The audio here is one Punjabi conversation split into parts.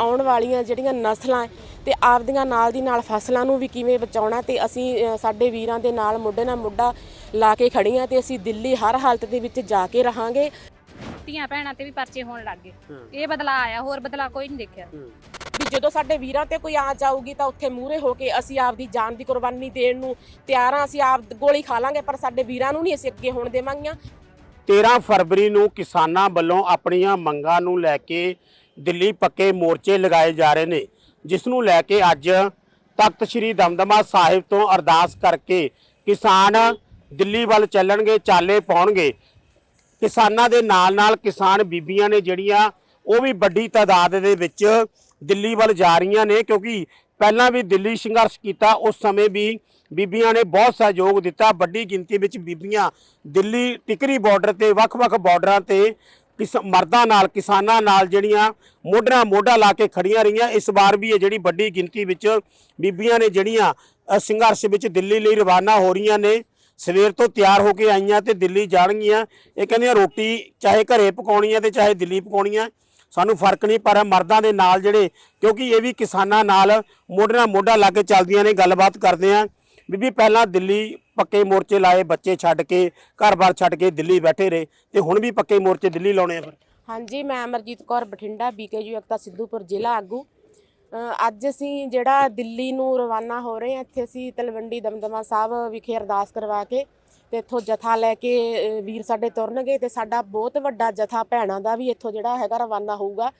ਆਉਣ ਵਾਲੀਆਂ ਜਿਹੜੀਆਂ ਨਸਲਾਂ ਤੇ ਆਪਦੀਆਂ ਨਾਲ ਦੀ ਨਾਲ ਫਸਲਾਂ ਨੂੰ ਵੀ ਕਿਵੇਂ ਬਚਾਉਣਾ ਤੇ ਅਸੀਂ ਸਾਡੇ ਵੀਰਾਂ ਦੇ ਨਾਲ ਮੋਢੇ ਨਾਲ ਮੋਢਾ ਲਾ ਕੇ ਖੜੀਆਂ ਤੇ ਅਸੀਂ ਦਿੱਲੀ ਹਰ ਹਾਲਤ ਦੇ ਵਿੱਚ ਜਾ ਕੇ ਰਹਾਂਗੇ। ਧੀਆਂ ਭੈਣਾਂ ਤੇ ਵੀ ਪਰਚੇ ਹੋਣ ਲੱਗ ਗਏ। ਇਹ ਬਦਲਾ ਆਇਆ ਹੋਰ ਬਦਲਾ ਕੋਈ ਨਹੀਂ ਦੇਖਿਆ। ਵੀ ਜਦੋਂ ਸਾਡੇ ਵੀਰਾਂ ਤੇ ਕੋਈ ਆ ਜਾਊਗੀ ਤਾਂ ਉੱਥੇ ਮੂਹਰੇ ਹੋ ਕੇ ਅਸੀਂ ਆਪਦੀ ਜਾਨ ਦੀ ਕੁਰਬਾਨੀ ਦੇਣ ਨੂੰ ਤਿਆਰ ਹਾਂ ਅਸੀਂ ਆਪ ਗੋਲੀ ਖਾ ਲਾਂਗੇ ਪਰ ਸਾਡੇ ਵੀਰਾਂ ਨੂੰ ਨਹੀਂ ਅਸੀਂ ਅੱਗੇ ਹੋਣ ਦੇਵਾਂਗੀਆਂ। 13 ਫਰਵਰੀ ਨੂੰ ਕਿਸਾਨਾਂ ਵੱਲੋਂ ਆਪਣੀਆਂ ਮੰਗਾਂ ਨੂੰ ਲੈ ਕੇ ਦਿੱਲੀ ਪੱਕੇ ਮੋਰਚੇ ਲਗਾਏ ਜਾ ਰਹੇ ਨੇ ਜਿਸ ਨੂੰ ਲੈ ਕੇ ਅੱਜ ਤਖਤ ਸ੍ਰੀ ਦਮਦਮਾ ਸਾਹਿਬ ਤੋਂ ਅਰਦਾਸ ਕਰਕੇ ਕਿਸਾਨ ਦਿੱਲੀ ਵੱਲ ਚੱਲਣਗੇ, ਚਾਲੇ ਪਾਉਣਗੇ। ਕਿਸਾਨਾਂ ਦੇ ਨਾਲ ਨਾਲ ਕਿਸਾਨ ਬੀਬੀਆਂ ਨੇ ਜਿਹੜੀਆਂ, ਉਹ ਵੀ ਵੱਡੀ ਤਾਦਾਦ ਦੇ ਵਿੱਚ ਦਿੱਲੀ ਵੱਲ ਜਾ ਰਹੀਆਂ ਨੇ, ਕਿਉਂਕਿ ਪਹਿਲਾਂ ਵੀ ਦਿੱਲੀ ਸੰਘਰਸ਼ ਕੀਤਾ, ਉਸ ਸਮੇਂ ਵੀ ਬੀਬੀਆਂ ਨੇ ਬਹੁਤ ਸਹਿਯੋਗ ਦਿੱਤਾ। ਵੱਡੀ ਗਿਣਤੀ ਵਿੱਚ ਬੀਬੀਆਂ ਦਿੱਲੀ ਟਿਕਰੀ ਬਾਰਡਰ ਤੇ, ਵੱਖ-ਵੱਖ ਬਾਰਡਰਾਂ ਤੇ ਕਿਸ ਮਰਦਾਂ ਨਾਲ, ਕਿਸਾਨਾਂ ਨਾਲ ਜਿਹੜੀਆਂ ਮੋਢਾ ਮੋਢਾ ਲਾ ਕੇ ਖੜੀਆਂ ਰਹੀਆਂ, ਇਸ ਵਾਰ ਵੀ ਇਹ ਜਿਹੜੀ ਵੱਡੀ ਗਿਣਤੀ ਵਿੱਚ ਬੀਬੀਆਂ ਨੇ ਜਿਹੜੀਆਂ ਸੰਘਰਸ਼ ਵਿੱਚ ਦਿੱਲੀ ਲਈ ਰਵਾਨਾ ਹੋ ਰਹੀਆਂ ਨੇ, ਸਵੇਰ ਤੋਂ ਤਿਆਰ ਹੋ ਕੇ ਆਈਆਂ ਤੇ ਦਿੱਲੀ ਜਾਣਗੀਆਂ। ਇਹ ਕਹਿੰਦੀਆਂ ਰੋਟੀ ਚਾਹੇ ਘਰੇ ਪਕਾਉਣੀ ਹੈ ਤੇ ਚਾਹੇ ਦਿੱਲੀ ਪਕਾਉਣੀ ਹੈ, ਸਾਨੂੰ ਫ਼ਰਕ ਨਹੀਂ, ਪਰ ਮਰਦਾਂ ਦੇ ਨਾਲ ਜਿਹੜੇ, ਕਿਉਂਕਿ ਇਹ ਵੀ ਕਿਸਾਨਾਂ ਨਾਲ ਮੋਢੇ ਨਾਲ ਮੋਢਾ ਲਾ ਕੇ ਚੱਲਦੀਆਂ ਨੇ, ਗੱਲਬਾਤ ਕਰਦੇ ਆ। ਬੀਬੀ, ਪਹਿਲਾਂ ਦਿੱਲੀ ਪੱਕੇ ਮੋਰਚੇ ਲਾਏ, ਬੱਚੇ ਛੱਡ ਕੇ, ਘਰ-ਬਾਰ ਛੱਡ ਕੇ ਦਿੱਲੀ ਬੈਠੇ ਰਹੇ ਤੇ ਹੁਣ ਵੀ ਪੱਕੇ ਮੋਰਚੇ ਦਿੱਲੀ ਲਾਉਣੇ ਆ ਫਿਰ। ਹਾਂਜੀ, ਮੈਂ ਅਮਰਜੀਤ ਕੌਰ ਬਠਿੰਡਾ ਬੀਕੇਯੂ ਅਕਤਾ ਸਿੱਧੂਪੁਰ ਜ਼ਿਲ੍ਹਾ ਆਗੂ। ਅੱਜ ਅਸੀਂ ਜਿਹੜਾ ਦਿੱਲੀ ਨੂੰ ਰਵਾਨਾ ਹੋ ਰਹੇ ਹਾਂ, ਇੱਥੇ ਅਸੀਂ ਤਲਵੰਡੀ ਦਮਦਮਾ ਸਾਹਿਬ ਵਿਖੇ ਅਰਦਾਸ ਕਰਵਾ ਕੇ ਤੇ ਇੱਥੋਂ ਜਥਾ ਲੈ ਕੇ ਵੀਰ ਸਾਡੇ ਤੁਰਨਗੇ ਤੇ ਸਾਡਾ ਬਹੁਤ ਵੱਡਾ ਜਥਾ ਭੈਣਾਂ ਦਾ ਵੀ ਇੱਥੋਂ ਜਿਹੜਾ ਹੈਗਾ ਰਵਾਨਾ ਹੋਊਗਾ।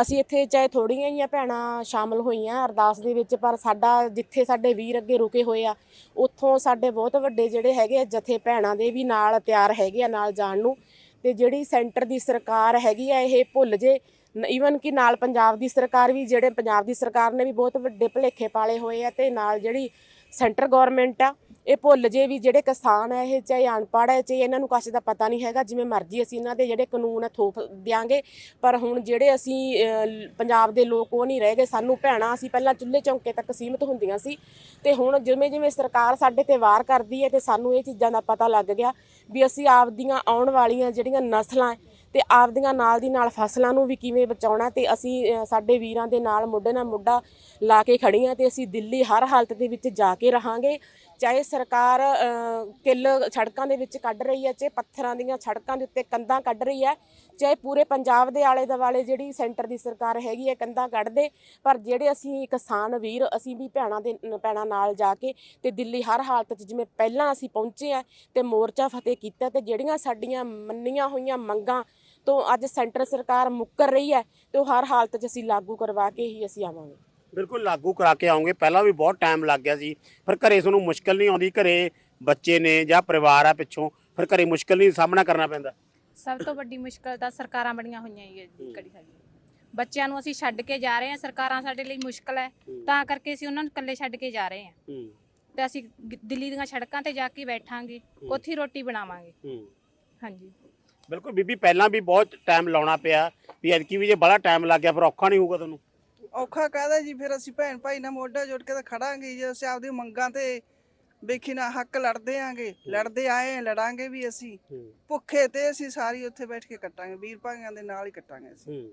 ਅਸੀਂ ਇੱਥੇ ਚਾਹੇ ਥੋੜੀਆਂ ਹੀ ਆ ਭੈਣਾਂ ਸ਼ਾਮਲ ਹੋਈਆਂ ਅਰਦਾਸ ਦੇ ਵਿੱਚ, ਪਰ ਸਾਡਾ ਜਿੱਥੇ ਸਾਡੇ ਵੀਰ ਅੱਗੇ ਰੁਕੇ ਹੋਏ ਆ, ਉੱਥੋਂ ਸਾਡੇ ਬਹੁਤ ਵੱਡੇ ਜਿਹੜੇ ਹੈਗੇ ਆ ਜਥੇ ਭੈਣਾਂ ਦੇ ਵੀ ਨਾਲ ਤਿਆਰ ਹੈਗੇ ਆ ਨਾਲ ਜਾਣ ਨੂੰ। ਤੇ ਜਿਹੜੀ ਸੈਂਟਰ ਦੀ ਸਰਕਾਰ ਹੈਗੀ ਆ, ਇਹ ਭੁੱਲ ਜੇ ਈਵਨ ਕਿ ਨਾਲ ਪੰਜਾਬ ਦੀ ਸਰਕਾਰ ਵੀ, ਜਿਹੜੇ ਪੰਜਾਬ ਦੀ ਸਰਕਾਰ ਨੇ ਵੀ ਬਹੁਤ ਵੱਡੇ ਭਲੇਖੇ ਪਾਲੇ ਹੋਏ ਆ ਤੇ ਨਾਲ ਜਿਹੜੀ ਸੈਂਟਰ ਗਵਰਨਮੈਂਟ ਆ ਇਹ ਭੁੱਲ ਜੇ ਵੀ ਜਿਹੜੇ ਕਿਸਾਨ ਹੈ ਇਹ ਚਾਹੇ ਅਨਪੜ੍ਹ ਹੈ ਚਾਹੇ ਇਹਨਾਂ ਨੂੰ ਕਾਸੇ ਦਾ ਪਤਾ ਨਹੀਂ ਹੈਗਾ ਜਿਵੇਂ ਮਰਜ਼ੀ ਅਸੀਂ ਇਹਨਾਂ ਦੇ ਜਿਹੜੇ ਕਾਨੂੰਨ ਹੈ ਥੋਪ ਦਿਆਂਗੇ ਪਰ ਹੁਣ ਜਿਹੜੇ ਅਸੀਂ ਅਹ, ਪੰਜਾਬ ਦੇ ਲੋਕ ਉਹ ਨਹੀਂ ਰਹਿ ਗਏ ਸਾਨੂੰ ਭੈਣਾਂ ਅਸੀਂ ਪਹਿਲਾਂ ਚੁੱਲ੍ਹੇ ਚੌਂਕੇ ਤੱਕ ਸੀਮਿਤ ਹੁੰਦੀਆਂ ਸੀ ਤੇ ਹੁਣ ਜਿਵੇਂ ਜਿਵੇਂ ਸਰਕਾਰ ਸਾਡੇ ਤੇ ਵਾਰ ਕਰਦੀ ਹੈ ਤੇ ਸਾਨੂੰ ਇਹ ਚੀਜ਼ਾਂ ਦਾ ਪਤਾ ਲੱਗ ਗਿਆ ਵੀ ਅਸੀਂ ਆਪਦੀਆਂ ਆਉਣ ਵਾਲੀਆਂ ਜਿਹੜੀਆਂ ਨਸਲਾਂ ਹੈ ਤੇ ਆਪਦੀਆਂ ਨਾਲ ਦੀ ਨਾਲ ਫਸਲਾਂ ਨੂੰ ਵੀ ਕਿਵੇਂ ਬਚਾਉਣਾ ਤੇ ਅਸੀਂ ਅਹ, ਸਾਡੇ ਵੀਰਾਂ ਦੇ ਨਾਲ ਮੋਢੇ ਨਾਲ ਮੋਢਾ ਲਾ ਕੇ ਖੜੀਆਂ ਤੇ ਅਸੀਂ ਦਿੱਲੀ ਹਰ ਹਾਲਤ ਦੇ ਵਿੱਚ ਜਾ ਕੇ ਰਹਾਂਗੇ ਚਾਹੇ ਸਰਕਾਰ ਕਿੱਲ ਸੜਕਾਂ ਦੇ ਵਿੱਚ ਕੱਢ ਰਹੀ ਹੈ, ਚਾਹੇ ਪੱਥਰਾਂ ਦੀਆਂ ਸੜਕਾਂ ਦੇ ਉੱਤੇ ਕੰਧਾਂ ਕੱਢ ਰਹੀ ਹੈ, ਚਾਹੇ ਪੂਰੇ ਪੰਜਾਬ ਦੇ ਆਲੇ ਦੁਆਲੇ ਜਿਹੜੀ ਸੈਂਟਰ ਦੀ ਸਰਕਾਰ ਹੈਗੀ ਹੈ, ਕੰਧਾਂ ਕੱਢਦੇ, ਪਰ ਜਿਹੜੇ ਅਸੀਂ ਕਿਸਾਨ ਵੀਰ, ਅਸੀਂ ਵੀ ਭੈਣਾਂ ਦੇ ਭੈਣਾਂ ਨਾਲ ਜਾ ਕੇ ਤੇ ਦਿੱਲੀ ਹਰ ਹਾਲਤ 'ਚ ਜਿਵੇਂ ਪਹਿਲਾਂ ਅਸੀਂ ਪਹੁੰਚੇ ਆ ਤੇ ਮੋਰਚਾ ਫਤਿਹ ਕੀਤਾ ਤੇ ਜਿਹੜੀਆਂ ਸਾਡੀਆਂ ਮੰਨੀਆਂ ਹੋਈਆਂ ਮੰਗਾਂ ਤੋਂ ਅੱਜ ਸੈਂਟਰ ਸਰਕਾਰ ਮੁੱਕਰ ਰਹੀ ਹੈ, ਤੇ ਉਹ ਹਰ ਹਾਲਤ 'ਚ ਅਸੀਂ ਲਾਗੂ ਕਰਵਾ ਕੇ ਹੀ ਅਸੀਂ ਆਵਾਂਗੇ। ਬਿਲਕੁਲ ਲਾਗੂ ਕਰਾ ਕੇ ਆਉਂਗੇ। ਪਹਿਲਾਂ ਵੀ ਬਹੁਤ ਟਾਈਮ ਲੱਗ ਗਿਆ ਸੀ। ਪਰ ਘਰੇ ਤੁਹਾਨੂੰ ਮੁਸ਼ਕਲ ਨਹੀਂ ਆਉਂਦੀ ਘਰੇ ਬੱਚੇ ਨੇ ਜਾਂ ਪਰਿਵਾਰ ਆ ਪਿੱਛੋਂ ਫਿਰ ਘਰੇ ਮੁਸ਼ਕਲ ਨਹੀਂ ਸਾਹਮਣਾ ਕਰਨਾ ਪੈਂਦਾ। ਸਭ ਤੋਂ ਵੱਡੀ ਮੁਸ਼ਕਲ ਤਾਂ ਸਰਕਾਰਾਂ ਬਣੀਆਂ ਹੋਈਆਂ ਹੀ ਹੈ ਜੀ ਕੜੀ ਸਾਡੀ ਬੱਚਿਆਂ ਨੂੰ ਅਸੀਂ ਛੱਡ ਕੇ ਜਾ ਰਹੇ ਹਾਂ ਸਰਕਾਰਾਂ ਸਾਡੇ ਲਈ ਮੁਸ਼ਕਲ ਹੈ। ਤਾਂ ਕਰਕੇ ਅਸੀਂ ਉਹਨਾਂ ਨੂੰ ਇਕੱਲੇ ਛੱਡ ਕੇ ਜਾ ਰਹੇ ਹਾਂ। ਤੇ ਅਸੀਂ ਦਿੱਲੀ ਦੀਆਂ ਸੜਕਾਂ ਤੇ ਜਾ ਕੇ ਬੈਠਾਂਗੇ ਉੱਥੇ ਰੋਟੀ ਬਣਾਵਾਂਗੇ। ਹਾਂਜੀ। ਬਿਲਕੁਲ ਬੀਬੀ ਪਹਿਲਾਂ ਵੀ ਬਹੁਤ ਟਾਈਮ ਲਾਉਣਾ ਪਿਆ ਵੀ ਐਤਕੀ ਵੀ ਜੇ ਬੜਾ ਟਾਈਮ ਲੱਗ ਗਿਆ ਫਿਰ ਔਖਾ ਨਹੀਂ ਹੋਊਗਾ ਤੁਹਾਨੂੰ। ਔਖਾ ਕਾਹਦਾ ਜੀ? ਫਿਰ ਅਸੀਂ ਭੈਣ ਭਾਈ ਨਾਲ ਮੋਢਾ ਜੋੜ ਕੇ ਤਾਂ ਖੜਾਂਗੇ ਜੇ ਅਸੀਂ ਆਪਦੀ ਮੰਗਾਂ ਤੇ ਵੇਖੀ ਨਾ ਹੱਕ ਲੜਦੇ ਆਂਗੇ ਲੜਦੇ ਆਏ ਆਂ, ਲੜਾਂਗੇ ਵੀ ਅਸੀਂ। ਭੁੱਖੇ ਤੇ ਅਸੀਂ ਸਾਰੀ ਉੱਥੇ ਬੈਠ ਕੇ ਕੱਟਾਂਗੇ ਵੀਰ ਭਾਈਆਂ ਦੇ ਨਾਲ ਹੀ ਕੱਟਾਂਗੇ ਅਸੀਂ। ਹੂੰ।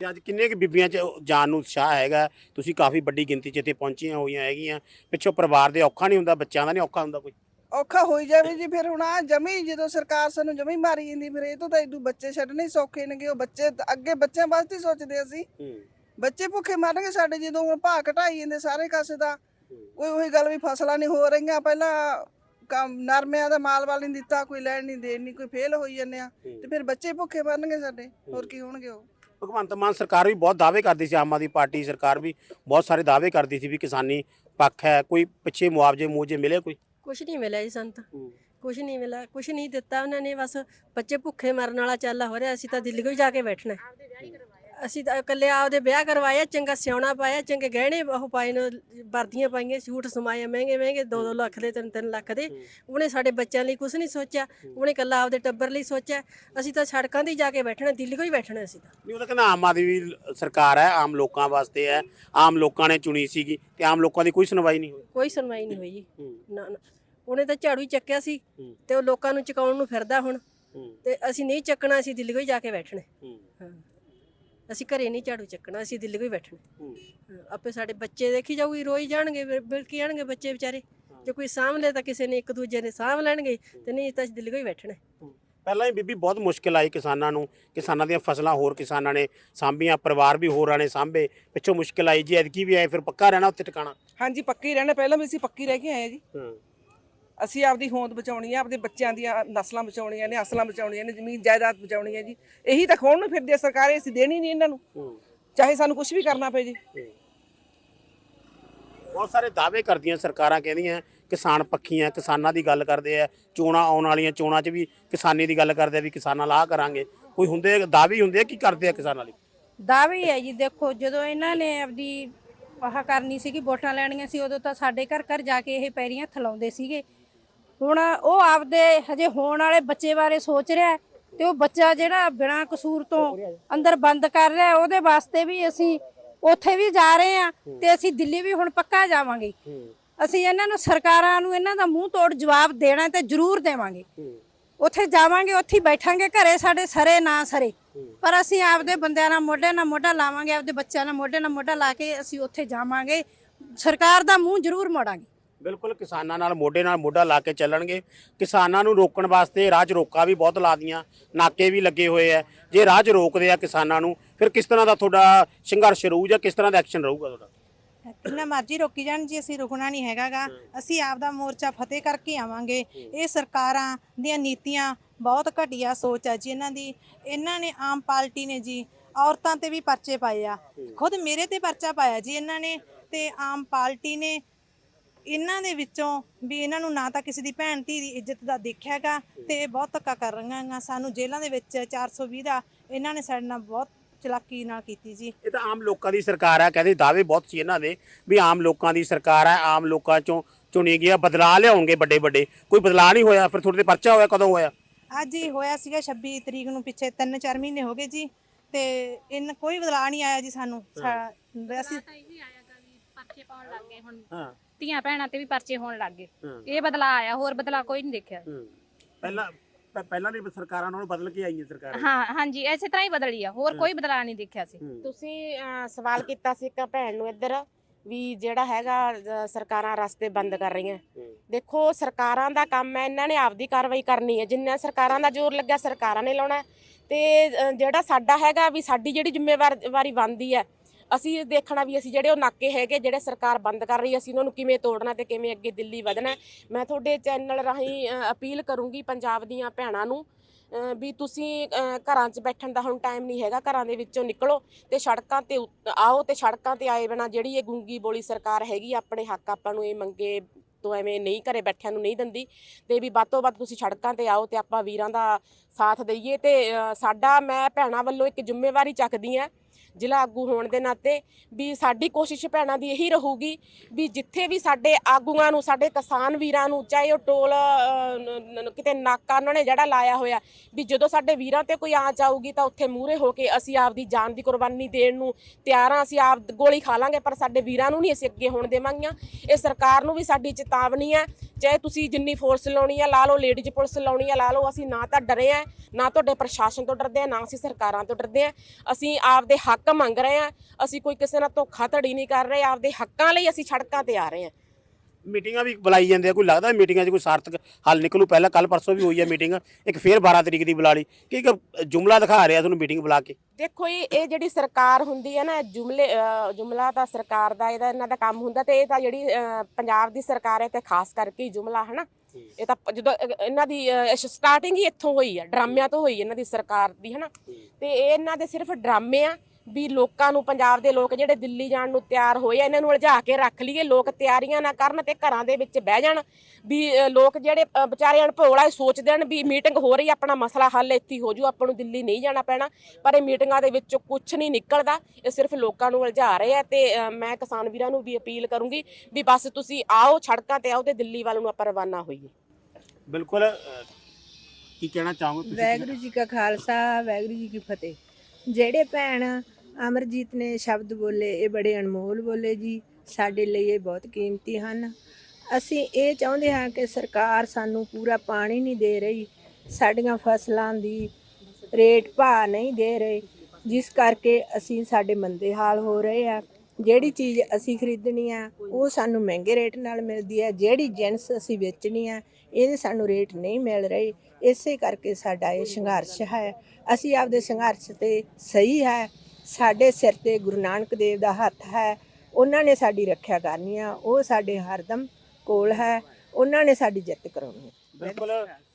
ਤੇ ਅੱਜ ਕਿੰਨੇ ਕੁ ਬੀਬੀਆਂ ਚ ਜਾਣ ਨੂੰ ਉਤਸ਼ਾਹ ਹੈਗਾ? ਤੁਸੀਂ ਕਾਫੀ ਵੱਡੀ ਗਿਣਤੀ ਚ ਇੱਥੇ ਪਹੁੰਚੀਆਂ ਹੋਈਆਂ ਹੈਗੀਆਂ। ਪਿੱਛੋਂ ਪਰਿਵਾਰ ਦੇ ਔਖਾ ਨਹੀਂ ਹੁੰਦਾ ਬੱਚਿਆਂ ਦਾ ਨਹੀਂ ਔਖਾ ਹੁੰਦਾ ਕੋਈ? ਔਖਾ ਹੋਈ ਜਾਵੇ ਜੀ ਫਿਰ ਹੁਣ ਆ ਜਮੀ ਜਦੋਂ ਸਰਕਾਰ ਸਾਨੂੰ ਜਮੀ ਮਾਰੀ ਜਾਂਦੀ ਫਿਰ ਇਹ ਤੋਂ ਤਾਂ ਇਦੂ ਬੱਚੇ ਛੱਡਣੇ ਸੌਖੇ ਨੇਗੇ। ਉਹ ਬੱਚੇ ਤਾਂ ਅੱਗੇ ਬੱਚਿਆਂ ਵਾਸਤੇ ਹੀ ਸੋਚਦੇ ਅਸੀਂ। ਬੱਚੇ ਭੁੱਖੇ ਮਰਨਗੇ ਸਾਡੇ ਜਦੋਂ ਹੁਣ ਭਾਅ ਘਟਾਈ ਜਾਂਦੇ ਸਾਰੇ ਕਾਸੇ ਦਾ ਕੋਈ ਉਹੀ ਗੱਲ ਵੀ ਫਸਲਾਂ ਨਹੀਂ ਹੋ ਰਹੀਆਂ ਪਹਿਲਾਂ ਕੰਮ ਨਰਮਿਆਂ ਦਾ ਮਾਲ ਵਾਲ ਨਹੀਂ ਦਿੱਤਾ ਕੋਈ ਲੈਣ ਨਹੀਂ ਦੇਣ ਨਹੀਂ ਕੋਈ ਫੇਲ ਹੋਈ ਜਾਂਦੇ ਆ ਤੇ ਫਿਰ ਬੱਚੇ ਭੁੱਖੇ ਮਰਨਗੇ ਸਾਡੇ ਹੋਰ ਕੀ ਹੋਣਗੇ ਉਹ? ਭਗਵੰਤ ਮਾਨ ਸਰਕਾਰ ਵੀ ਬਹੁਤ ਦਾਅਵੇ ਕਰਦੀ ਸੀ ਆਮ ਆਦਮੀ ਪਾਰਟੀ ਸਰਕਾਰ ਵੀ ਬਹੁਤ ਸਾਰੇ ਦਾਅਵੇ ਕਰਦੀ ਸੀ ਵੀ ਕਿਸਾਨੀ ਪੱਖ ਹੈ ਕੋਈ ਪਿੱਛੇ ਮੁਆਵਜ਼ੇ ਮੂਜੇ ਮਿਲੇ ਕੋਈ? ਕੁਛ ਨਹੀਂ ਮਿਲਿਆ ਜੀ ਸੰਤ ਕੁਛ ਨਹੀਂ ਮਿਲਿਆ ਕੁਛ ਨਹੀਂ ਦਿੱਤਾ ਉਹਨਾਂ ਨੇ ਬਸ ਬੱਚੇ ਭੁੱਖੇ ਮਰਨ ਵਾਲਾ ਚੱਲ ਹੋ ਰਿਹਾ ਅਸੀਂ ਤਾਂ ਦਿੱਲੀ ਕੋਈ ਜਾ ਕੇ ਬੈਠਣਾ ਹੈ। ਅਸੀਂ ਤਾਂ ਇਕੱਲੇ ਆਪਦੇ ਵਿਆਹ ਕਰਵਾਇਆ ਚੰਗਾ ਸਿਉਣਾ ਪਾਇਆ ਚੰਗੇ ਗਹਿਣੇ ਉਹ ਪਾਏ ਨੇ ਵਰਦੀਆਂ ਪਾਈਆਂ ਸੂਟ ਸਮਾਏ ਮਹਿੰਗੇ ਮਹਿੰਗੇ 2-2 ਲੱਖ ਦੇ 3-3 ਲੱਖ ਦੇ। ਉਹਨੇ ਸਾਡੇ ਬੱਚਿਆਂ ਲਈ ਕੁਛ ਨਹੀਂ ਸੋਚਿਆ ਉਹਨੇ ਇਕੱਲਾ ਆਪਦੇ ਟੱਬਰ ਲਈ ਸੋਚਿਆ। ਅਸੀਂ ਤਾਂ ਸੜਕਾਂ ਤੇ ਜਾ ਕੇ ਬੈਠਣਾ ਦਿੱਲੀ ਕੋਈ ਬੈਠਣਾ ਅਸੀਂ ਤਾਂ। ਨਹੀਂ ਉਹ ਤਾਂ ਕਹਿੰਦਾ ਆਮ ਆਦਮੀ ਸਰਕਾਰ ਹੈ ਆਮ ਲੋਕਾਂ ਵਾਸਤੇ ਹੈ ਆਮ ਲੋਕਾਂ ਨੇ ਚੁਣੀ ਸੀਗੀ ਤੇ ਆਮ ਲੋਕਾਂ ਦੀ ਕੋਈ ਸੁਣਵਾਈ ਨਹੀਂ ਹੋਈ। ਕੋਈ ਸੁਣਵਾਈ ਨਹੀਂ ਹੋਈ ਜੀ। ਨਾ ਨਾ। ਉਹਨੇ ਤਾਂ ਝਾੜੂ ਹੀ ਚੱਕਿਆ ਸੀ ਤੇ ਉਹ ਲੋਕਾਂ ਨੂੰ ਚਕਾਉਣ ਨੂੰ ਫਿਰਦਾ ਹੁਣ। ਤੇ ਅਸੀਂ ਨਹੀਂ ਚੱਕਣਾ ਅਸੀਂ ਦਿੱਲੀ ਕੋਈ ਜਾ ਕੇ ਬੈਠਣਾ। ਹਾਂ। ਅਸੀਂ ਘਰੇ ਨਹੀਂ ਝਾੜੂ ਚੱਕਣਾ ਅਸੀਂ ਦਿੱਲੀ ਕੋਈ ਬੈਠਣਾ। ਹੂੰ। ਹਾਂ, ਆਪੇ ਸਾਡੇ ਬੱਚੇ ਦੇਖੀ ਜਾਊਗੀ ਰੋਈ ਜਾਣਗੇ ਬਿਲ- ਬਿਲਕੀ ਜਾਣਗੇ ਬੱਚੇ ਵਿਚਾਰੇ। ਜੇ ਕੋਈ ਸਾਂਭ ਲੈ ਤਾਂ ਕਿਸੇ ਨੇ ਇੱਕ ਦੂਜੇ ਨੇ ਸਾਂਭ ਲੈਣਗੇ ਤੇ ਨਹੀਂ ਤਾਂ ਅਸੀਂ ਦਿੱਲੀ ਕੋਈ ਬੈਠਣਾ। ਪਹਿਲਾਂ ਹੀ ਬੀਬੀ ਬਹੁਤ ਮੁਸ਼ਕਿਲ ਆਈ ਕਿਸਾਨਾਂ ਨੂੰ ਕਿਸਾਨਾਂ ਦੀਆਂ ਫਸਲਾਂ ਹੋਰ ਕਿਸਾਨਾਂ ਨੇ ਸਾਂਭੀਆਂ ਪਰਿਵਾਰ ਵੀ ਹੋਰਾਂ ਨੇ ਸਾਂਭੇ ਪਿੱਛੋਂ ਮੁਸ਼ਕਿਲ ਆਈ ਜੀ ਐਤਕੀ ਵੀ ਆਏ ਫਿਰ ਪੱਕਾ ਰਹਿਣਾ ਉੱਥੇ ਟਿਕਾਣਾ। ਹਾਂਜੀ ਪੱਕੀ ਰਹਿਣਾ ਪਹਿਲਾਂ ਵੀ ਅਸੀਂ ਪੱਕੀ ਰਹਿ ਕੇ ਆਏ ਆ ਜੀ। ਹੂੰ। ਅਸੀਂ ਆਪਦੀ ਹੋਂਦ ਬਚਾਉਣੀ ਆ ਆਪਦੇ ਬੱਚਿਆਂ ਦੀਆਂ ਨਸਲਾਂ ਬਚਾਉਣੀਆਂ ਨੇ ਅਸਲਾਂ ਬਚਾਉਣੀਆਂ ਨੇ ਜ਼ਮੀਨ ਜਾਇਦਾਦ ਬਚਾਉਣੀ ਹੈ ਜੀ। ਇਹੀ ਤਾਂ ਖੋਣ ਨੂੰ ਫਿਰਦੇ ਸਰਕਾਰ ਅਸੀਂ ਦੇਣੀ ਨਹੀਂ ਇਹਨਾਂ ਨੂੰ। ਹੂੰ। ਚਾਹੇ ਸਾਨੂੰ ਕੁਝ ਵੀ ਕਰਨਾ ਪਏ ਜੀ। ਬਹੁਤ ਸਾਰੇ ਦਾਅਵੇ ਕਰਦੀਆਂ ਸਰਕਾਰਾਂ ਕਹਿੰਦੀਆਂ ਕਿਸਾਨ ਪੱਖੀਆਂ ਕਿਸਾਨਾਂ ਦੀ ਗੱਲ ਕਰਦੇ ਆ ਚੋਣਾਂ ਆਉਣ ਵਾਲੀਆਂ ਚੋਣਾਂ 'ਚ ਵੀ ਕਿਸਾਨੀ ਦੀ ਗੱਲ ਕਰਦੇ ਆ ਵੀ ਕਿਸਾਨਾਂ ਲਾਹ ਕਰਾਂਗੇ। ਕੋਈ ਹੁੰਦੇ ਦਾਅਵੇ ਹੁੰਦੇ ਆ ਕੀ ਕਰਦੇ ਆ ਕਿਸਾਨਾਂ ਲਈ? ਦਾਅਵੇ ਹੈ ਜੀ ਦੇਖੋ ਜਦੋਂ ਇਹਨਾਂ ਨੇ ਆਪਦੀ ਆਹ ਕਰਨੀ ਸੀਗੀ ਵੋਟਾਂ ਲੈਣੀਆਂ ਸੀ ਉਦੋਂ ਤਾਂ ਸਾਡੇ ਘਰ ਘਰ ਜਾ ਕੇ ਇਹ ਪੈਰੀਆਂ ਥਲਾਉਂਦੇ ਸੀਗੇ। ਹੁਣ ਉਹ ਆਪਦੇ ਹਜੇ ਹੋਣ ਵਾਲੇ ਬੱਚੇ ਬਾਰੇ ਸੋਚ ਰਿਹਾ ਤੇ ਉਹ ਬੱਚਾ ਜਿਹੜਾ ਬਿਨਾਂ ਕਸੂਰ ਤੋਂ ਅੰਦਰ ਬੰਦ ਕਰ ਰਿਹਾ ਉਹਦੇ ਵਾਸਤੇ ਵੀ ਅਸੀਂ ਉੱਥੇ ਵੀ ਜਾ ਰਹੇ ਆ ਤੇ ਅਸੀਂ ਦਿੱਲੀ ਵੀ ਹੁਣ ਪੱਕਾ ਜਾਵਾਂਗੇ। ਅਸੀਂ ਇਹਨਾਂ ਨੂੰ ਸਰਕਾਰਾਂ ਨੂੰ ਇਹਨਾਂ ਦਾ ਮੂੰਹ ਤੋੜ ਜਵਾਬ ਦੇਣਾ ਤੇ ਜ਼ਰੂਰ ਦੇਵਾਂਗੇ। ਉੱਥੇ ਜਾਵਾਂਗੇ, ਉੱਥੇ ਬੈਠਾਂਗੇ, ਘਰੇ ਸਾਡੇ ਸਰੇ ਨਾ ਸਰੇ। ਪਰ ਅਸੀਂ ਆਪਦੇ ਬੰਦਿਆਂ ਨਾਲ ਮੋਢੇ ਨਾਲ ਮੋਢਾ ਲਾਵਾਂਗੇ, ਆਪਦੇ ਬੱਚਿਆਂ ਨਾਲ ਮੋਢੇ ਨਾਲ ਮੋਢਾ ਲਾ ਕੇ ਅਸੀਂ ਉੱਥੇ ਜਾਵਾਂਗੇ। ਸਰਕਾਰ ਦਾ ਮੂੰਹ ਜ਼ਰੂਰ ਮੋੜਾਂਗੇ। ਬਿਲਕੁਲ ਕਿਸਾਨਾਂ ਨਾਲ ਮੋਢੇ ਨਾਲ ਮੋਢਾ ਲਾ ਕੇ ਚੱਲਣਗੇ। ਕਿਸਾਨਾਂ ਨੂੰ ਰੋਕਣ ਵਾਸਤੇ 'ਚ ਰੋਕਾਂ ਵੀ ਬਹੁਤ ਲਾ ਦੀਆਂ ਨਾਕੇ ਵੀ ਲੱਗੇ ਹੋਏ ਆ ਜੇ 'ਚ ਰੋਕਦੇ ਆ ਕਿਸਾਨਾਂ ਨੂੰ ਫਿਰ ਕਿਸ ਤਰ੍ਹਾਂ ਦਾ ਤੁਹਾਡਾ ਸੰਘਰਸ਼ ਰਹੂ ਜਾਂ ਕਿਸ ਤਰ੍ਹਾਂ ਦਾ ਐਕਸ਼ਨ ਰਹੂਗਾ ਤੁਹਾਡਾ? ਕਿੰਨਾ ਮਰਜ਼ੀ ਰੋਕੀ ਜਾਣ ਜੀ ਅਸੀਂ ਰੁਕਣਾ ਨਹੀਂ ਹੈਗਾਗਾ। ਅਸੀਂ ਆਪਦਾ ਮੋਰਚਾ ਫਤਿਹ ਕਰਕੇ ਆਵਾਂਗੇ। ਇਹ ਸਰਕਾਰਾਂ ਦੀਆਂ ਨੀਤੀਆਂ ਬਹੁਤ ਘਟੀਆ ਸੋਚ ਆ ਜੀ ਇਹਨਾਂ ਦੀ। ਇਹਨਾਂ ਨੇ ਆਮ ਪਾਰਟੀ ਨੇ ਜੀ ਔਰਤਾਂ ਤੇ ਵੀ ਪਰਚੇ ਪਾਏ ਆ। ਖੁਦ ਮੇਰੇ ਤੇ ਪਰਚਾ ਪਾਇਆ ਜੀ ਇਹਨਾਂ ਨੇ ਤੇ ਆਮ ਪਾਰਟੀ ਨੇ ਇਹਨਾਂ ਦੇ ਵਿੱਚੋਂ ਵੀ ਇਹਨਾਂ ਨੂੰ ਨਾ ਤਾਂ ਕਿਸੇ ਦੀ ਭੈਣ ਧੀ ਦੀ ਇੱਜ਼ਤ ਦਾ ਦੇਖਿਆਗਾ ਤੇ ਇਹ ਬਹੁਤ ਧੱਕਾ ਕਰ ਰਹੀਆਂ ਗਾ ਸਾਨੂੰ ਜੇਲ੍ਹਾਂ ਦੇ ਵਿੱਚ 420 ਦਾ ਇਹਨਾਂ ਨੇ ਸਾਡੇ ਨਾਲ ਬਹੁਤ ਚਲਾਕੀ ਨਾਲ ਕੀਤੀ ਜੀ। ਇਹ ਤਾਂ ਆਮ ਲੋਕਾਂ ਦੀ ਸਰਕਾਰ ਆ ਕਹਿੰਦੇ ਦਾਅਵੇ ਬਹੁਤ ਸੀ ਇਹਨਾਂ ਦੇ ਵੀ ਆਮ ਲੋਕਾਂ ਦੀ ਸਰਕਾਰ ਆ ਆਮ ਲੋਕਾਂ ਚੋਂ ਚੁਣੀ ਗਿਆ ਬਦਲਾਅ ਲਿਆਉਣਗੇ ਵੱਡੇ ਵੱਡੇ। ਕੋਈ ਬਦਲਾਅ ਨਹੀਂ ਹੋਇਆ ਫਿਰ ਤੁਹਾਡੇ ਤੇ ਪਰਚਾ ਹੋਇਆ ਕਦੋਂ ਹੋਇਆ? ਅੱਜ ਹੀ ਹੋਇਆ ਸੀਗਾ 26 ਤਰੀਕ ਨੂੰ ਪਿੱਛੇ 3-4 ਮਹੀਨੇ ਹੋ ਗਏ ਜੀ ਤੇ ਇਨ ਕੋਈ ਬਦਲਾਅ ਨਹੀਂ ਆਇਆ ਜੀ ਸਾਨੂੰ। ਸਾ- ਅਸੀਂ ਇਹ ਆਇਆਗਾ ਵੀ ਪਰਚੇ ਪਾਉਣ ਲੱਗ ਗਏ ਹੁਣ। ਹਾਂ। ਧੀਆਂ ਭੈਣਾਂ ਤੇ ਵੀ ਪਰਚੇ ਹੋਣ ਲੱਗ ਗਏ। ਹਾਂ। ਇਹ ਬਦਲਾ ਆਇਆ ਹੋਰ ਬਦਲਾ ਕੋਈ ਨਹੀਂ ਦੇਖਿਆ। ਪਹਿਲਾਂ ਪ- ਪਹਿਲਾਂ ਦੀ ਸਰਕਾਰਾਂ ਨਾਲੋਂ ਬਦਲ ਕੇ ਆਈਆਂ ਸਰਕਾਰਾਂ। ਹਾਂ ਹਾਂਜੀ ਐਸੇ ਤਰ੍ਹਾਂ ਹੀ ਬਦਲੀ ਆ ਹੋਰ ਕੋਈ ਬਦਲਾ ਨਹੀਂ ਦੇਖਿਆ ਸੀ। ਤੁਸੀਂ ਅਹ, ਸਵਾਲ ਕੀਤਾ ਸੀ ਇੱਕ ਭੈਣ ਨੂੰ ਇੱਧਰ ਵੀ ਜਿਹੜਾ ਹੈਗਾ ਅਹ, ਸਰਕਾਰਾਂ ਰਸਤੇ ਬੰਦ ਕਰ ਰਹੀਆਂ। ਦੇਖੋ ਸਰਕਾਰਾਂ ਦਾ ਕੰਮ ਹੈ ਇਹਨਾਂ ਨੇ ਆਪਦੀ ਕਾਰਵਾਈ ਕਰਨੀ ਹੈ। ਜਿੰਨਾ ਸਰਕਾਰਾਂ ਦਾ ਜ਼ੋਰ ਲੱਗਿਆ ਸਰਕਾਰਾਂ ਨੇ ਲਾਉਣਾ ਹੈ। ਤੇ ਅਹ, ਜਿਹੜਾ ਸਾਡਾ ਹੈਗਾ ਵੀ ਸਾਡੀ ਜਿਹੜੀ ਜ਼ਿੰਮੇਵਾਰੀ ਬਣਦੀ ਹੈ ਅਸੀਂ ਦੇਖਣਾ ਵੀ ਅਸੀਂ ਜਿਹੜੇ ਉਹ ਨਾਕੇ ਹੈਗੇ, ਜਿਹੜੇ ਸਰਕਾਰ ਬੰਦ ਕਰ ਰਹੀ ਹੈ, ਅਸੀਂ ਉਹਨਾਂ ਨੂੰ ਕਿਵੇਂ ਤੋੜਨਾ ਤੇ ਕਿਵੇਂ ਅੱਗੇ ਦਿੱਲੀ ਵਧਣਾ ਮੈਂ ਤੁਹਾਡੇ ਚੈਨਲ ਰਾਹੀਂ ਅਪੀਲ ਕਰੂੰਗੀ ਪੰਜਾਬ ਦੀਆਂ ਭੈਣਾਂ ਨੂੰ ਵੀ ਤੁਸੀਂ ਘਰਾਂ 'ਚ ਬੈਠਣ ਦਾ ਹੁਣ ਟਾਈਮ ਨਹੀਂ ਹੈਗਾ, ਘਰਾਂ ਦੇ ਵਿੱਚੋਂ ਨਿਕਲੋ ਤੇ ਸੜਕਾਂ ਤੇ ਆਓ ਤੇ ਸੜਕਾਂ ਤੇ ਆਏ ਬਿਨਾ ਜਿਹੜੀ ਇਹ ਗੁੰਗੀ ਬੋਲੀ ਸਰਕਾਰ ਹੈਗੀ, ਆਪਣੇ ਹੱਕ ਆਪਾਂ ਨੂੰ ਇਹ ਮੰਗੇ ਤੋਂ ਐਵੇਂ ਨਹੀਂ ਘਰੇ ਬੈਠਿਆਂ ਨੂੰ ਨਹੀਂ ਦਿੰਦੀ ਤੇ ਵੀ ਵੱਧ ਤੋਂ ਵੱਧ ਤੁਸੀਂ ਸੜਕਾਂ ਤੇ ਆਓ ਤੇ ਆਪਾਂ ਵੀਰਾਂ ਦਾ ਸਾਥ ਦਈਏ ਤੇ ਸਾਡਾ, ਮੈਂ ਭੈਣਾਂ ਵੱਲੋਂ ਇੱਕ ਜ਼ਿੰਮੇਵਾਰੀ ਚੱਕਦੀ ਆ ਜ਼ਿਲ੍ਹਾ ਆਗੂ ਹੋਣ ਦੇ ਨਾਤੇ ਵੀ ਸਾਡੀ ਕੋਸ਼ਿਸ਼ ਭੈਣਾਂ ਦੀ ਇਹੀ ਰਹੂਗੀ ਵੀ ਜਿੱਥੇ ਵੀ ਸਾਡੇ ਆਗੂਆਂ ਨੂੰ ਸਾਡੇ ਕਿਸਾਨ ਵੀਰਾਂ ਨੂੰ ਚਾਹੇ ਉਹ ਟੋਲ ਅਹ, ਕਿਤੇ ਨਾਕਾ ਉਹਨਾਂ ਨੇ ਜਿਹੜਾ ਲਾਇਆ ਹੋਇਆ ਵੀ ਜਦੋਂ ਸਾਡੇ ਵੀਰਾਂ ਤੇ ਕੋਈ ਆਂਚ ਆਊਗੀ ਤਾਂ ਉੱਥੇ ਮੂਹਰੇ ਹੋ ਕੇ ਅਸੀਂ ਆਪਦੀ ਜਾਨ ਦੀ ਕੁਰਬਾਨੀ ਦੇਣ ਨੂੰ ਤਿਆਰ ਹਾਂ ਅਸੀਂ ਆਪ ਗੋਲੀ ਖਾ ਲਾਂਗੇ ਪਰ ਸਾਡੇ ਵੀਰਾਂ ਨੂੰ ਨਹੀਂ ਅਸੀਂ ਅੱਗੇ ਹੋਣ ਦੇਵਾਂਗੀਆਂ। ਇਹ ਸਰਕਾਰ ਨੂੰ ਵੀ ਸਾਡੀ ਚੇਤਾਵਨੀ ਹੈ ਚਾਹੇ ਤੁਸੀਂ ਜਿੰਨੀ ਫੋਰਸ ਲਾਉਣੀ ਆ ਲਾ ਲਓ ਲੇਡੀਜ਼ ਪੁਲਿਸ ਲਾਉਣੀ ਆ ਲਾ ਲਓ ਅਸੀਂ ਨਾ ਤਾਂ ਡਰੇ ਆ ਨਾ ਤੁਹਾਡੇ ਪ੍ਰਸ਼ਾਸਨ ਤੋਂ ਡਰਦੇ ਆ ਨਾ ਅਸੀਂ ਸਰਕਾਰਾਂ ਤੋਂ ਡਰਦੇ ਆ ਅਸੀਂ ਆਪਦੇ ਹੱਕ ਮੰਗ ਰਹੇ ਆ ਅਸੀਂ ਕੋਈ ਕਿਸੇ ਨਾਲ ਧੋਖਾ ਧੜੀ ਨਹੀਂ ਕਰ ਰਹੇ। ਆਪਦੇ ਹੱਕਾਂ ਲਈ ਅਸੀਂ ਸੜਕਾਂ ਤੇ ਆ ਰਹੇ ਆ ਮੀਟਿੰਗਾਂ ਵੀ ਬੁਲਾਈ ਜਾਂਦੇ ਆ ਕੋਈ ਲੱਗਦਾ ਮੀਟਿੰਗਾਂ 'ਚ ਕੋਈ ਸਾਰਥਕ ਹੱਲ ਨਿਕਲੂ? ਪਹਿਲਾਂ ਕੱਲ ਪਰਸੋਂ ਵੀ ਹੋਈ ਹੈ ਮੀਟਿੰਗ। ਇੱਕ ਫੇਰ 12 ਤਰੀਕ ਦੀ ਬੁਲਾ ਲਈ। ਕਿ ਇੱਕ ਜੁਮਲਾ ਦਿਖਾ ਰਿਹਾ ਤੁਹਾਨੂੰ ਮੀਟਿੰਗ ਬੁਲਾ ਕੇ? ਦੇਖੋ ਜੀ ਇਹ ਜਿਹੜੀ ਸਰਕਾਰ ਹੁੰਦੀ ਹੈ ਨਾ ਜੁਮਲੇ ਜੁਮਲਾ ਤਾਂ ਸਰਕਾਰ ਦਾ ਇਹਦਾ ਇਹਨਾਂ ਦਾ ਕੰਮ ਹੁੰਦਾ ਤੇ ਇਹ ਤਾਂ ਜਿਹੜੀ ਪੰਜਾਬ ਦੀ ਸਰਕਾਰ ਹੈ ਤੇ ਖਾਸ ਕਰਕੇ ਹੀ ਜੁਮਲਾ ਹਨਾ? ਇਹ ਤਾਂ ਜਦੋਂ ਇਹਨਾਂ ਦੀ ਸਟਾਰਟਿੰਗ ਹੀ ਇੱਥੋਂ ਹੋਈ ਆ ਡਰਾਮਿਆਂ ਤੋਂ ਹੋਈ ਇਹਨਾਂ ਦੀ ਸਰਕਾਰ ਦੀ ਹਨਾ? ਤੇ ਇਹ ਇਹਨਾਂ ਦੇ ਸਿਰਫ ਡਰਾਮੇ ਆ। ਵੀ ਲੋਕਾਂ ਨੂੰ ਪੰਜਾਬ ਦੇ ਲੋਕ ਜਿਹੜੇ ਦਿੱਲੀ ਜਾਣ ਨੂੰ ਤਿਆਰ ਹੋਏ ਆ ਇਹਨਾਂ ਨੂੰ ਉਲਝਾ ਕੇ ਰੱਖ ਲਈਏ। ਲੋਕ ਤਿਆਰੀਆਂ ਨਾ ਕਰਨ ਤੇ ਘਰਾਂ ਦੇ ਵਿੱਚ ਬਹਿ ਜਾਣ। ਵੀ ਲੋਕ ਜਿਹੜੇ ਵਿਚਾਰੇ ਅਣਭੋਲਾ ਇਹ ਸੋਚਦੇ ਹਨ ਵੀ ਮੀਟਿੰਗ ਹੋ ਰਹੀ ਆ, ਆਪਣਾ ਮਸਲਾ ਹੱਲ ਇੱਥੇ ਹੀ ਹੋ ਜੂ ਆਪਾਂ ਨੂੰ ਦਿੱਲੀ ਨਹੀਂ ਜਾਣਾ ਪੈਣਾ। ਪਰ ਇਹ ਮੀਟਿੰਗਾਂ ਦੇ ਵਿੱਚੋਂ ਕੁਝ ਨਹੀਂ ਨਿਕਲਦਾ ਇਹ ਸਿਰਫ ਲੋਕਾਂ ਨੂੰ ਉਲਝਾ ਰਹੇ ਆ ਤੇ ਮੈਂ ਕਿਸਾਨ ਵੀਰਾਂ ਨੂੰ ਵੀ ਅਪੀਲ ਕਰੂੰਗੀ ਵੀ ਬਸ ਤੁਸੀਂ ਆਓ ਸੜਕਾਂ ਤੇ ਆਓ ਤੇ ਦਿੱਲੀ ਵੱਲ ਨੂੰ ਆਪਾਂ ਰਵਾਨਾ ਹੋਈਏ। ਬਿਲਕੁਲ ਅਹ, ਕੀ ਕਹਿਣਾ ਚਾਹੋਗੇ ਤੁਸੀਂ? ਵਾਹਿਗੁਰੂ ਜੀ ਕਾ ਖਾਲਸਾ ਵਾਹਿਗੁਰੂ ਜੀ ਕੀ ਫਤਿਹ। ਜਿਹੜੇ ਭੈਣ ਅਮਰਜੀਤ ਨੇ ਸ਼ਬਦ ਬੋਲੇ, ਇਹ ਬੜੇ ਅਨਮੋਲ ਬੋਲੇ ਜੀ। ਸਾਡੇ ਲਈ ਇਹ ਬਹੁਤ ਕੀਮਤੀ ਹਨ। ਅਸੀਂ ਇਹ ਚਾਹੁੰਦੇ ਹਾਂ ਕਿ ਸਰਕਾਰ ਸਾਨੂੰ ਪੂਰਾ ਪਾਣੀ ਨਹੀਂ ਦੇ ਰਹੀ। ਸਾਡੀਆਂ ਫਸਲਾਂ ਦੀ ਰੇਟ ਭਾਅ ਨਹੀਂ ਦੇ ਰਹੇ। ਜਿਸ ਕਰਕੇ ਅਸੀਂ ਸਾਡੇ ਮੰਦੇ ਹਾਲ ਹੋ ਰਹੇ ਆ ਜਿਹੜੀ ਚੀਜ਼ ਅਸੀਂ ਖਰੀਦਣੀ ਆ, ਉਹ ਸਾਨੂੰ ਮਹਿੰਗੇ ਰੇਟ ਨਾਲ ਮਿਲਦੀ ਹੈ। ਜਿਹੜੀ ਜਿੰਸ ਅਸੀਂ ਵੇਚਣੀ ਆ, ਇਹਦੇ ਸਾਨੂੰ ਰੇਟ ਨਹੀਂ ਮਿਲ ਰਹੇ। ਇਸੇ ਕਰਕੇ ਸਾਡਾ ਇਹ ਸੰਘਰਸ਼ ਹੈ। ਅਸੀਂ ਆਪਦੇ ਸੰਘਰਸ਼ ਤੇ ਸਹੀ ਹੈ। ਸਾਡੇ ਸਿਰ ਤੇ ਗੁਰੂ ਨਾਨਕ ਦੇਵ ਦਾ ਹੱਥ ਹੈ, ਉਹਨਾਂ ਨੇ ਸਾਡੀ ਰੱਖਿਆ ਕਰਨੀ ਆ, ਉਹ ਸਾਡੇ ਹਰਦਮ ਕੋਲ ਹੈ, ਉਹਨਾਂ ਨੇ ਸਾਡੀ ਜਿੱਤ ਕਰਾਉਣੀ ਹੈ ਬਿਲਕੁਲ,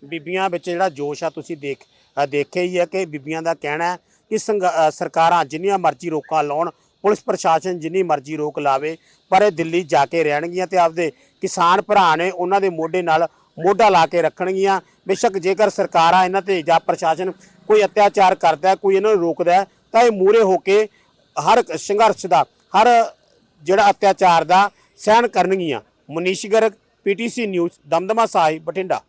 ਬੀਬੀਆਂ ਵਿੱਚ ਜਿਹੜਾ ਜੋਸ਼ ਆ, ਤੁਸੀਂ ਦੇਖ ਦੇਖਿਆ ਹੀ ਹੈ ਕਿ ਬੀਬੀਆਂ ਦਾ ਕਹਿਣਾ ਹੈ ਕਿ ਸੰਘ- ਸਰਕਾਰਾਂ ਜਿੰਨੀਆਂ ਮਰਜ਼ੀ ਰੋਕਾਂ ਲਾਉਣ, ਪੁਲਿਸ ਪ੍ਰਸ਼ਾਸਨ ਜਿੰਨੀ ਮਰਜ਼ੀ ਰੋਕ ਲਾਵੇ, ਪਰ ਇਹ ਦਿੱਲੀ ਜਾ ਕੇ ਰਹਿਣਗੀਆਂ ਤੇ ਆਪਦੇ ਕਿਸਾਨ ਭਰਾ ਨੇ ਉਹਨਾਂ ਦੇ ਮੋਢੇ ਨਾਲ ਮੋਢਾ ਲਾ ਕੇ ਰੱਖਣਗੀਆਂ। ਬੇਸ਼ੱਕ ਜੇਕਰ ਸਰਕਾਰਾਂ ਇਹਨਾਂ ਤੇ ਜਾਂ ਪ੍ਰਸ਼ਾਸਨ ਕੋਈ ਅਤਿਆਚਾਰ ਕਰਦਾ ਕੋਈ ਇਹਨਾਂ ਨੂੰ ਰੋਕਦਾ ਤਾਂ ਇਹ ਮੂਰੇ ਹੋ ਕੇ ਹਰ ਸੰਘਰਸ਼ ਦਾ, ਹਰ ਜਿਹੜਾ ਅਤਿਆਚਾਰ ਦਾ ਸਹਿਣ ਕਰਨਗੀਆਂ। Manish Garg PTC news, Damdama Sahib, Bathinda.